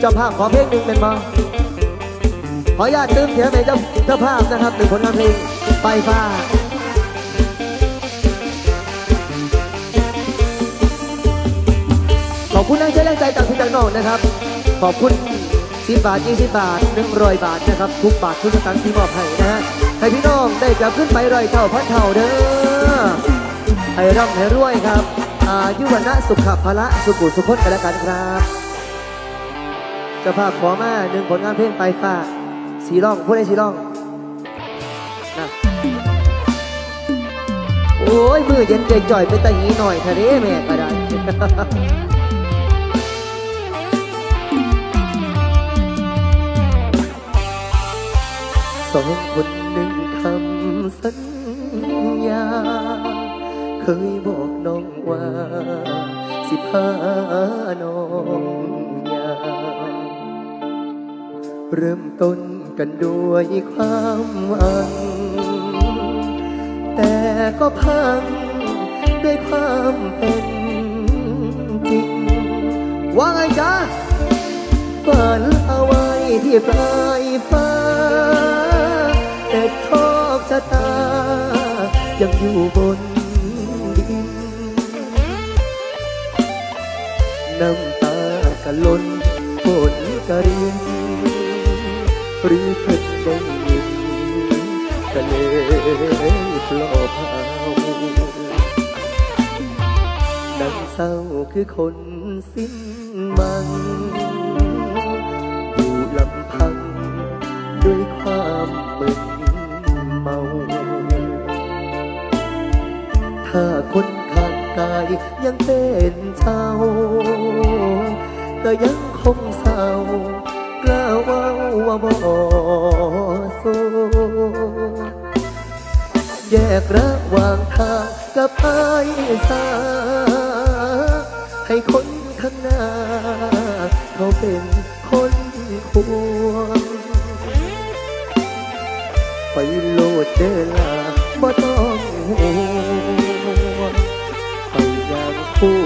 เจ้าภาพขอเพลงหนึ่งเป็นมาขออนุญาตตื้มเสียงในเจ้าเจ้าภาพนะครับหนึ่งผลงานเพลงไปฟ้าขอบคุณแรงใจแรงใจจากพี่จากน้องนะครับ ขอบคุณสิบบาทยี่สิบบาทหนึ่งร้อยบาทนะครับทุกบาททุกสตางค์ที่มอบให้นะฮะให้พี่น้องได้กลับขึ้นไปร้อยเท่าพันเท่าเด้อให้ร่ำให้รวยครับอายุวันนะสุขภาระสุขุสุขคนกันแล้วกันครับ เจ้าภาพขอมาหนึ่งผลงานเพลงไปฟ้าสีร่องผู้ใดสีร่องนะโอ้ยมือเย็นจ่อยๆไปตะหีหน่อยทะเลแม่ก็ได้สองคนหนึ่งคำสัญญา เคยบอกน้องว่า สิพาน้อง เริ่มต้นกันด้วยความหวัง แต่ก็พังด้วยความเป็นจริง ว่าไงจ๊ะฝันเอาไว้ที่ปลายฟ้า แต่โชคชะตา ยังอยู่บนดินน้ำตากะล้นฝนกะริน หรือเพิ่งได้ยินก็เลปลอบเอานังเศร้าคือคนสิ้นมัง อยู่ลำพังด้วยความมึนเมา ถ้าคนขางกายยังเป็นเช่าก็ยังคงเศร้า ว่าบ่สู้แยกระหว่างทางกับไอ้สาให้คนข้างหน้า เขาเป็นคนควรไปโลดเดอลาบ่ต้องห่วงไปอย่างคู่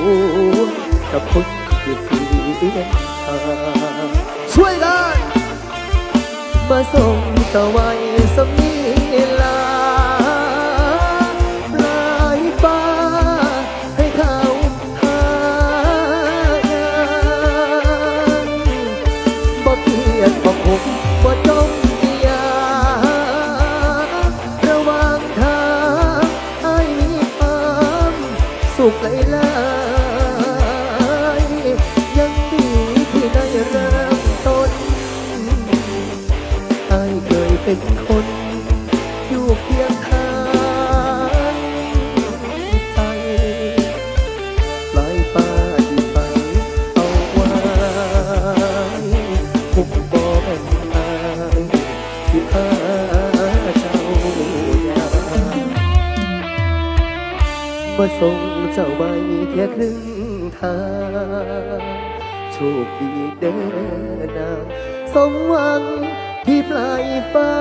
กับคนที่เสียทาง มาส่งตะไว้สมีลาปลายฟ้าให้เขาหายานบ่เพียรบ่คง เป็นคน อยู่เพียงข้างใจปลายฟ้าที่ไปเอาไว้คงบอกเป็นอายสิพาเจ้าอย่ามาส่งเจ้าไปแค่ครึ่งทางโชคดีเด้อนางสมหวัง ที่ปลายฟ้า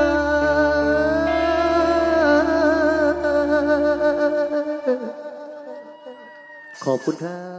ขอบคุณครับ